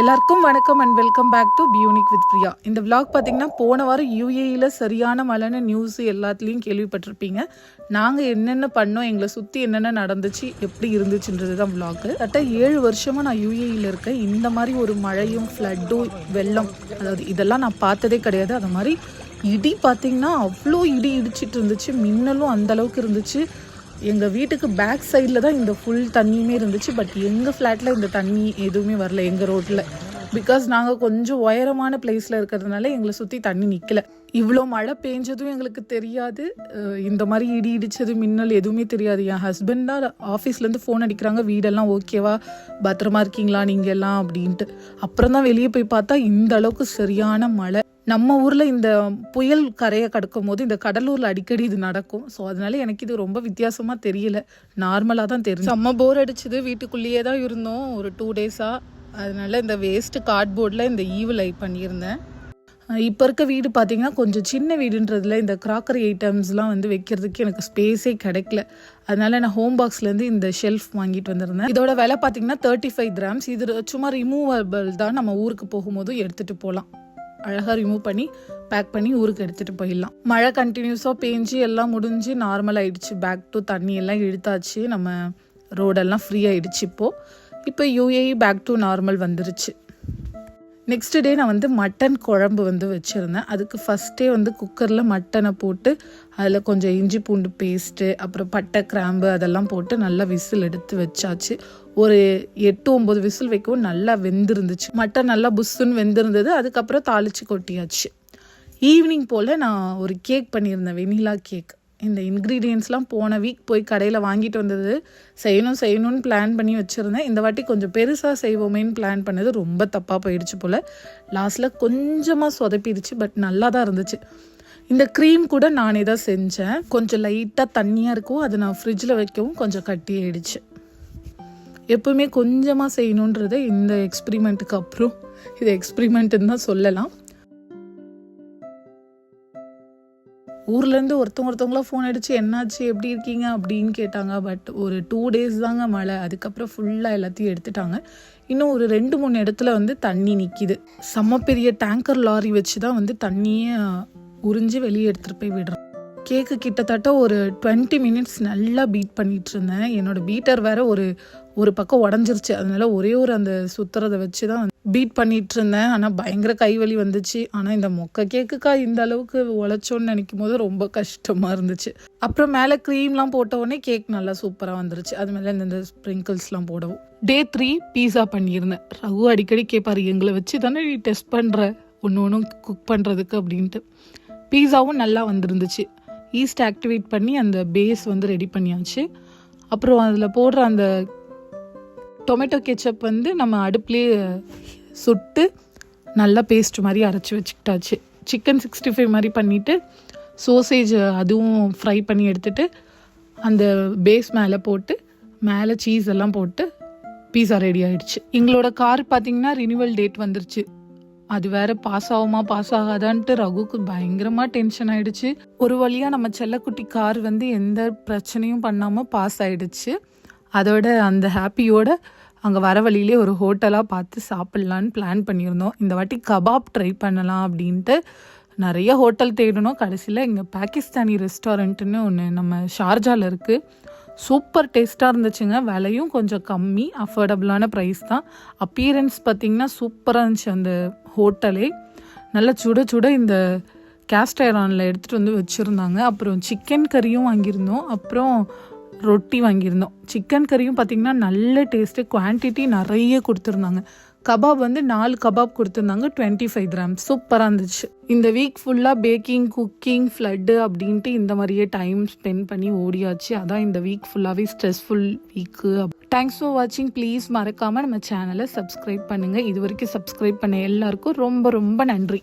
எல்லாருக்கும் வணக்கம் and welcome back to பியூனிக் வித் பிரியா இந்த விளாக் பார்த்தீங்கன்னா போன வாரம் யூஏயில் சரியான மழைன்னு நியூஸ் எல்லாத்துலேயும் கேள்விப்பட்டிருப்பீங்க. நாங்கள் என்னென்ன பண்ணோம் எங்களை சுற்றி என்னென்ன நடந்துச்சு எப்படி இருந்துச்சுன்றது தான் விளாக்கு கரெக்டாக ஏழு வருஷமாக நான் யூஏயில் இருக்கேன். இந்த மாதிரி ஒரு மழையும் ஃப்ளட்டும் வெள்ளம் அதாவது இதெல்லாம் நான் பார்த்ததே கிடையாது. அது மாதிரி இடி பார்த்திங்கன்னா அவ்வளோ இடி இடிச்சிட்டு இருந்துச்சு. மின்னலும் அந்தளவுக்கு இருந்துச்சு. எங்கள் வீட்டுக்கு பேக் சைடில் தான் இந்த ஃபுல் தண்ணியுமே இருந்துச்சு. பட் எங்கள் ஃப்ளாட்டில் இந்த தண்ணி எதுவுமே வரல. எங்கள் ரோட்டில் பிகாஸ் நாங்கள் கொஞ்சம் உயரமான பிளேஸில் இருக்கிறதுனால எங்களை சுற்றி தண்ணி நிற்கல இவ்வளோ மழை பெஞ்சதும் எங்களுக்கு தெரியாது. இந்த மாதிரி இடி இடிச்சது மின்னல் எதுவுமே தெரியாது. என் ஹஸ்பண்ட் தான் ஆஃபீஸ்லேருந்து ஃபோன் அடிக்கிறாங்க. வீடெல்லாம் ஓகேவா பத்திரமா இருக்கீங்களா நீங்கள் எல்லாம்? அப்படின்ட்டு. அப்புறம் தான் வெளியே போய் பார்த்தா இந்த அளவுக்கு சரியான மழை. நம்ம ஊரில் இந்த புயல் கரையை கடக்கும் போது இந்த கடலூரில் அடிக்கடி இது நடக்கும். ஸோ அதனால எனக்கு இது ரொம்ப வித்தியாசமாக தெரியல. நார்மலாக தான் தெரியும் செம்ம போர் அடிச்சது. வீட்டுக்குள்ளேயே தான் இருந்தோம். ஒரு டூ டேஸாக அதனால இந்த வேஸ்ட்டு கார்ட்போர்டில் இந்த ஈவு லைட் பண்ணியிருந்தேன். இப்போ இருக்க வீடு பார்த்தீங்கன்னா கொஞ்சம் சின்ன வீடுன்றதுல இந்த கிராக்கரி ஐட்டம்ஸ்லாம் வந்து வைக்கிறதுக்கு எனக்கு ஸ்பேஸே கிடைக்கல. அதனால நான் ஹோம் பாக்ஸ்லேருந்து இந்த ஷெல்ஃப் வாங்கிட்டு வந்திருந்தேன். இதோட விலை பார்த்தீங்கன்னா தேர்ட்டி ஃபைவ் கிராம்ஸ் இது சும்மா ரிமூவபிள் தான். நம்ம ஊருக்கு போகும்போதும் எடுத்துகிட்டு போகலாம். அழகாக ரிமூவ் பண்ணி பேக் பண்ணி ஊருக்கு எடுத்துகிட்டு போயிடலாம். மழை கண்டினியூஸாக பேஞ்சு எல்லாம் முடிஞ்சு நார்மல் ஆகிடுச்சு பேக் டு தண்ணி எல்லாம் இழுத்தாச்சு. நம்ம ரோடெல்லாம் ஃப்ரீ ஆகிடுச்சு இப்போது இப்போ. யூஏஇ பேக் டு நார்மல் வந்துருச்சு. நெக்ஸ்ட் டே நான் வந்து மட்டன் குழம்பு வந்து வச்சுருந்தேன். அதுக்கு ஃபஸ்ட்டே வந்து குக்கரில் மட்டனை போட்டு அதில் கொஞ்சம் இஞ்சி பூண்டு பேஸ்ட்டு அப்புறம் பட்டை கிராம்பு அதெல்லாம் போட்டு நல்லா விசில் எடுத்து வச்சாச்சு. ஒரு எட்டு ஒம்பது விசில் வைக்கவும் நல்லா வெந்திருந்துச்சு. மட்டன் நல்லா புஸ்ஸுன்னு வெந்திருந்தது. அதுக்கப்புறம் தாளித்து கொட்டியாச்சு. ஈவினிங் போல் நான் ஒரு கேக் பண்ணியிருந்தேன் வெனிலா கேக். இந்த இன்க்ரீடியன்ஸ்லாம் போன வீக் போய் கடையில் வாங்கிட்டு வந்தது. செய்யணும் செய்யணும்னு பிளான் பண்ணி வச்சுருந்தேன். இந்த வாட்டி கொஞ்சம் பெருசாக செய்வோமேன்னு பிளான் பண்ணது. ரொம்ப தப்பாக போயிடுச்சு போல். லாஸ்ட்டில் கொஞ்சமாக சொதப்பிடுச்சு பட் நல்லா தான் இருந்துச்சு. இந்த க்ரீம் கூட நானே தான் செஞ்சேன். கொஞ்சம் லைட்டாக தண்ணியாக இருக்கும். அதை நான் ஃப்ரிட்ஜில் வைக்கவும் கொஞ்சம் கட்டி ஆயிடுச்சு எப்பவுமே கொஞ்சமாக செய்யணுன்றது இந்த எக்ஸ்பிரிமெண்ட்டுக்கு அப்புறம் இது எக்ஸ்பிரிமெண்ட்டுன்னு தான் சொல்லலாம். ஊர்லேருந்து ஒருத்தவங்க ஒருத்தவங்களாம் ஃபோன் அடிச்சு என்னாச்சு? எப்படி இருக்கீங்க? அப்படின்னு கேட்டாங்க. பட் ஒரு டூ டேஸ் தாங்க மழை. அதுக்கப்புறம் ஃபுல்லாக எல்லாத்தையும் எடுத்துட்டாங்க. இன்னும் ஒரு ரெண்டு மூணு இடத்துல வந்து தண்ணி நிற்கிது செம்ம பெரிய டேங்கர் லாரி வச்சு தான் வந்து தண்ணியை உறிஞ்சி வெளியே எடுத்துகிட்டு போய் விடுறோம் கேக்கு கிட்டத்தட்ட ஒரு டுவெண்ட்டி மினிட்ஸ் நல்லா பீட் பண்ணிட்டு இருந்தேன் என்னோட பீட்டர் வேற ஒரு ஒரு பக்கம் உடஞ்சிருச்சு. அதனால ஒரே ஒரு அந்த சுத்துறதை வச்சு தான் பீட் பண்ணிட்டு இருந்தேன் ஆனால் பயங்கர கைவலி வந்துச்சு. ஆனால் இந்த மொக்க கேக்குக்கா இந்த அளவுக்கு உழைச்சோன்னு நினைக்கும் போது ரொம்ப கஷ்டமா இருந்துச்சு. அப்புறம் மேலே க்ரீம்லாம் போட்ட உடனே கேக் நல்லா சூப்பராக வந்துருச்சு. அது மேலே இந்த ஸ்ப்ரிங்கிள்ஸ்லாம் போடவும். டே த்ரீ பீஸா பண்ணியிருந்தேன். ரகு அடிக்கடி கேட்பாரு எங்களை வச்சு தானே நீ டெஸ்ட் பண்ணுற ஒன்று ஒன்றும் குக் பண்ணுறதுக்கு அப்படின்ட்டு. பீஸாவும் நல்லா வந்திருந்துச்சு. ஈஸ்ட் ஆக்டிவேட் பண்ணி அந்த பேஸ் வந்து ரெடி பண்ணியாச்சு. அப்புறம் அதில் போடுற அந்த டொமேட்டோ கெச்சப் வந்து நம்ம அடுப்புலேயே சுட்டு நல்லா பேஸ்ட் மாதிரி அரைச்சி வச்சுக்கிட்டாச்சு. சிக்கன் சிக்ஸ்டி ஃபைவ் மாதிரி பண்ணிவிட்டு சோசேஜ் அதுவும் ஃப்ரை பண்ணி எடுத்துட்டு அந்த பேஸ் மேலே போட்டு மேலே சீஸ் எல்லாம் போட்டு பீஸா ரெடி ஆகிடுச்சு எங்களோட கார் பார்த்தீங்கன்னா ரினிவல் டேட் வந்துருச்சு. அது வேற பாஸ் ஆகுமா பாஸ் ஆகாதான்ட்டு ரகுக்கு பயங்கரமா டென்ஷன் ஆயிடுச்சு. ஒரு வழியா நம்ம செல்லக்குட்டி கார் வந்து எந்த பிரச்சனையும் பண்ணாம பாஸ் ஆயிடுச்சு. அதோட அந்த ஹாப்பியோட அங்கே வர வழியிலே ஒரு ஹோட்டலாக பார்த்து சாப்பிட்லான்னு பிளான் பண்ணியிருந்தோம். இந்த வாட்டி கபாப் ட்ரை பண்ணலாம் அப்படின்ட்டு நிறைய ஹோட்டல் தேடணும். கடைசியில் இங்கே பாகிஸ்தானி ரெஸ்டாரண்ட்டுன்னு ஒன்று நம்ம ஷார்ஜாவில் இருக்குது சூப்பர் டேஸ்ட்டாக இருந்துச்சுங்க. விலையும் கொஞ்சம் கம்மி. அஃபோர்டபுளான ப்ரைஸ் தான். அப்பியரன்ஸ் பார்த்திங்கன்னா சூப்பராக இருந்துச்சு அந்த ஹோட்டலே. நல்லா சுட சுட இந்த கேஸ்ட் ஐரானில் எடுத்துகிட்டு வந்து வச்சுருந்தாங்க. அப்புறம் சிக்கன் கறியும் வாங்கியிருந்தோம். அப்புறம் ரொட்டி வாங்கியிருந்தோம். சிக்கன் கறியும் பார்த்திங்கன்னா நல்ல டேஸ்ட்டு குவான்டிட்டி நிறைய கொடுத்துருந்தாங்க. கபாப் வந்து நாலு கபாப் கொடுத்துருந்தாங்க டுவெண்ட்டி ஃபைவ் கிராம் சூப்பராக இருந்துச்சு. இந்த வீக் ஃபுல்லாக பேக்கிங் குக்கிங் ஃப்ளட்டு அப்படின்ட்டு இந்த மாதிரியே டைம் ஸ்பெண்ட் பண்ணி ஓடியாச்சு. அதான் இந்த வீக் ஃபுல்லாகவே ஸ்ட்ரெஸ்ஃபுல் வீக்கு தேங்க்ஸ் ஃபார் வாட்சிங் ப்ளீஸ் மறக்காமல் நம்ம சேனலை சப்ஸ்கிரைப் பண்ணுங்கள் இது வரைக்கும் சப்ஸ்கிரைப் பண்ண எல்லாருக்கும் ரொம்ப ரொம்ப நன்றி.